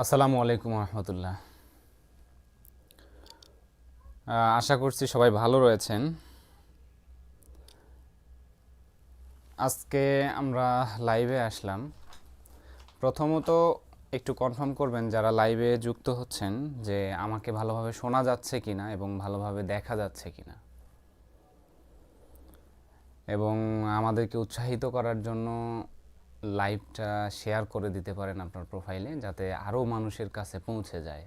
আসসালামু আলাইকুম রহমতুল্লাহ। আশা করছি সবাই ভালো রয়েছেন। আজকে আমরা লাইভে আসলাম। প্রথমত একটু কনফার্ম করবেন যারা লাইভে যুক্ত হচ্ছেন যে আমাকে ভালোভাবে শোনা যাচ্ছে কিনা এবং ভালোভাবে দেখা যাচ্ছে কিনা। এবং আমাদেরকে উৎসাহিত করার জন্য লাইভটা শেয়ার করে দিতে পারেন আপনার প্রোফাইলে যাতে আরও মানুষের কাছে পৌঁছে যায়।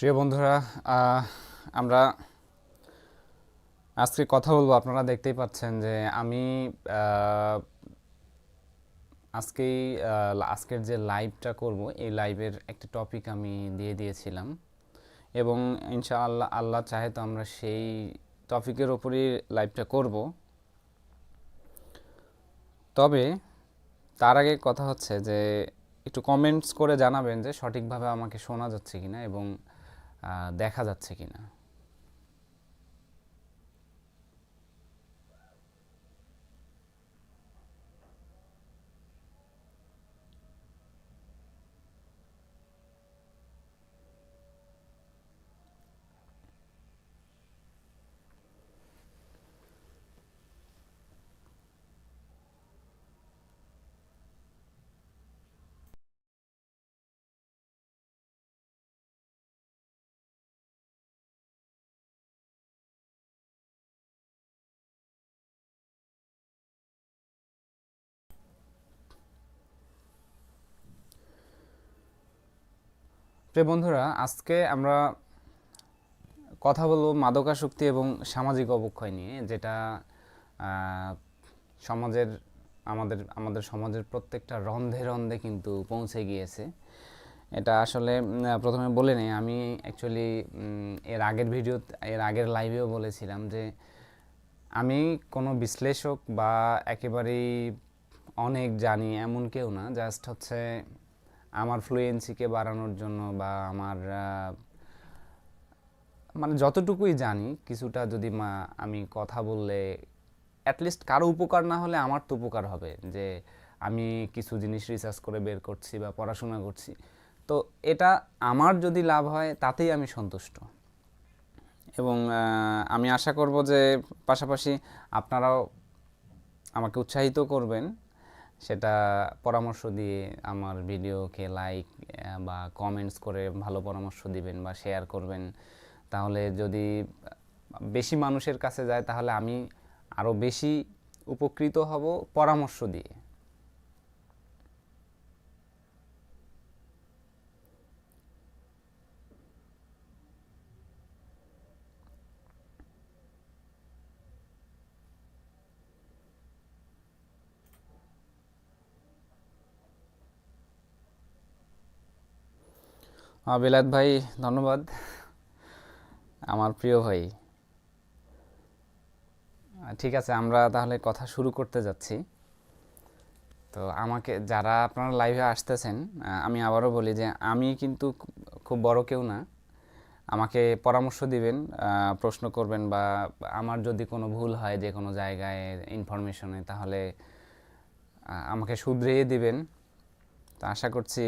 প্রিয় বন্ধুরা আমরা আজকে কথা বলব। আপনারা দেখতেই পাচ্ছেন যে আমি আজকেই আজকের যে লাইভটা করব, এই লাইভের একটা টপিক আমি দিয়ে দিয়েছিলাম। এবং ইনশাআল্লাহ, আল্লাহ চাহে তো আমরা সেই টপিকের ওপরই লাইভটা করব। তবে তার আগে কথা হচ্ছে যে, একটু কমেন্টস করে জানাবেন যে সঠিকভাবে আমাকে শোনা যাচ্ছে কিনা এবং দেখা যাচ্ছে কিনা। প্রিয় বন্ধুরা, আজকে আমরা কথা বলব মাদকাসক্তি এবং সামাজিক অবক্ষয় নিয়ে, যেটা সমাজের, আমাদের আমাদের সমাজের প্রত্যেকটা রন্ধে রন্ধে কিন্তু পৌঁছে গিয়েছে। এটা আসলে প্রথমে বলে নেই, আমি অ্যাকচুয়ালি এর আগের ভিডিও এর আগের লাইভেও বলেছিলাম যে, আমি কোনো বিশ্লেষক বা একেবারেই অনেক জানি এমন কেউ না জাস্ট হচ্ছে আমার ফ্লুয়েন্সিকে বাড়ানোর জন্য বা আমার মানে যতটুকুই জানি, কিছুটা যদি মা, আমি কথা বললে অ্যাটলিস্ট কারও উপকার না হলে আমার তো উপকার হবে। যে আমি কিছু জিনিস রিসার্চ করে বের করছি বা পড়াশোনা করছি। তো এটা আমার যদি লাভ হয়, তাতেই আমি সন্তুষ্ট। এবং আমি আশা করব যে পাশাপাশি আপনারাও আমাকে উৎসাহিত করবেন। সেটা পরামর্শ দিয়ে আমার ভিডিওকে লাইক বা কমেন্টস করে ভালো পরামর্শ দিবেন বা শেয়ার করবেন। তাহলে যদি বেশি মানুষের কাছে যায়, তাহলে আমি আরও বেশি উপকৃত হব পরামর্শ দিয়ে। বিলাত ভাই, ধন্যবাদ। আমার প্রিয় ভাই। ঠিক আছে, আমরা তাহলে কথা শুরু করতে যাচ্ছি। তো আমাকে, যারা আপনারা লাইভে আসতেছেন আমি আবারও বলি যে আমি কিন্তু খুব বড় কেউ না। আমাকে পরামর্শ দিবেন প্রশ্ন করবেন বা আমার যদি কোনো ভুল হয় যে কোনো জায়গায় ইনফরমেশনে তাহলে আমাকে শুধরিয়ে দিবেন। তো আশা করছি